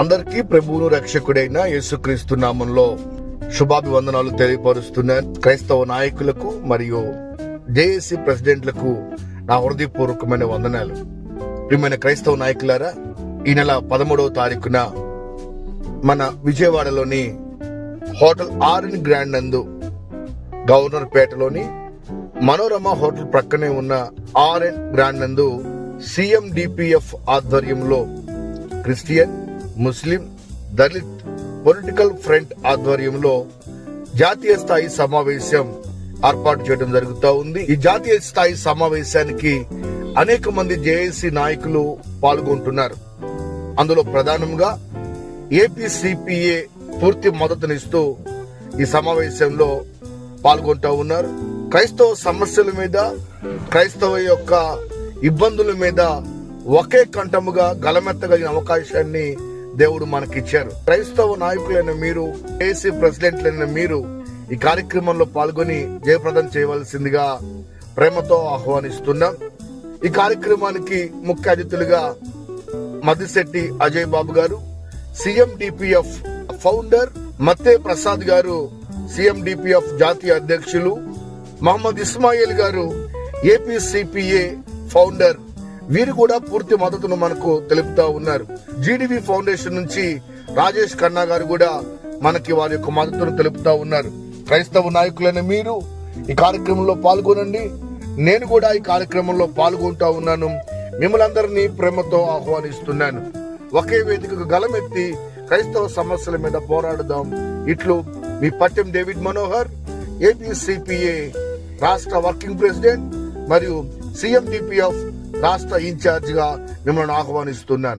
అందరికీ ప్రభువును రక్షకుడైన యేసుక్రీస్తు నామంలో శుభాభివందనాలు తెలియపరుస్తున్నాను. క్రైస్తవ నాయకులకు మరియు జేఏసీ ప్రెసిడెంట్లకు నా హృదయపూర్వకమైన వందనాలు. ప్రియమైన క్రైస్తవ నాయకులారా ఈ నెల పదమూడవ తారీఖున మన విజయవాడలోని హోటల్ ఆర్ఎన్ గ్రాండ్ నందు గవర్నర్ పేటలోని మనోరమ హోటల్ ప్రక్కనే ఉన్న ఆర్ఎన్ గ్రాండ్ నందు సీఎం డిపిఎఫ్ ఆధ్వర్యంలో Christian Muslim Dalit political front ఆధ్వర్యంలో జాతీయ స్థాయి సమావేశం ఏర్పాటు చేయడం జరుగుతూ ఉంది. ఈ జాతీయ స్థాయి సమావేశానికి అనేక మంది జేఏసీ నాయకులు పాల్గొంటున్నారు. అందులో ప్రధానంగా ఏపీసీపీఏ పూర్తి మద్దతునిస్తూ ఈ సమావేశంలో పాల్గొంటూ ఉన్నారు. క్రైస్తవ సమస్యల మీద క్రైస్తవ యొక్క ఇబ్బందుల మీద ఒకే కంఠముగా గలమెత్తగలిగిన అవకాశాన్ని దేవుడు మనకిచ్చారు. క్రైస్తవ నాయకులైన మీరు ఏసీ ప్రెసిడెంట్లైన మీరు ఈ కార్యక్రమంలో పాల్గొని జయప్రదం చేయవలసిందిగా ప్రేమతో ఆహ్వానిస్తున్నాం. ఈ కార్యక్రమానికి ముఖ్య అతిథులుగా మద్దిశెట్టి అజయ్ బాబు గారు సీఎం డిపిఎఫ్ ఫౌండర్ మత్తే ప్రసాద్ గారు సీఎం డిపిఎఫ్ జాతీయ అధ్యక్షులు మహమ్మద్ ఇస్మాయిల్ గారు ఏపీసీపీఏ ఫౌండర్ వీరు కూడా పూర్తి మద్దతును మనకు తెలుపుతా ఉన్నారు. జీడివి ఫౌండేషన్ నుంచి రాజేష్ ఖన్నా గారు కూడా మనకి వారి యొక్క మద్దతును తెలుపుతా ఉన్నారు. క్రైస్తవ నాయకులైన మీరు ఈ కార్యక్రమంలో పాల్గొనండి. నేను కూడా ఈ కార్యక్రమంలో పాల్గొంటా ఉన్నాను. మిమ్మల్ అందరినీ ప్రేమతో ఆహ్వానిస్తున్నాను. ఒకే వేదికకు గలమెత్తి క్రైస్తవ సమస్యల మీద పోరాడుదాం. ఇట్లు మీ Pattem David Manohar A P C P A రాష్ట్ర వర్కింగ్ ప్రెసిడెంట్ మరియు సీఎం ఆఫ్ రాష్ట్ర ఇన్ఛార్జిగా మిమ్మల్ని ఆహ్వానిస్తున్నాను.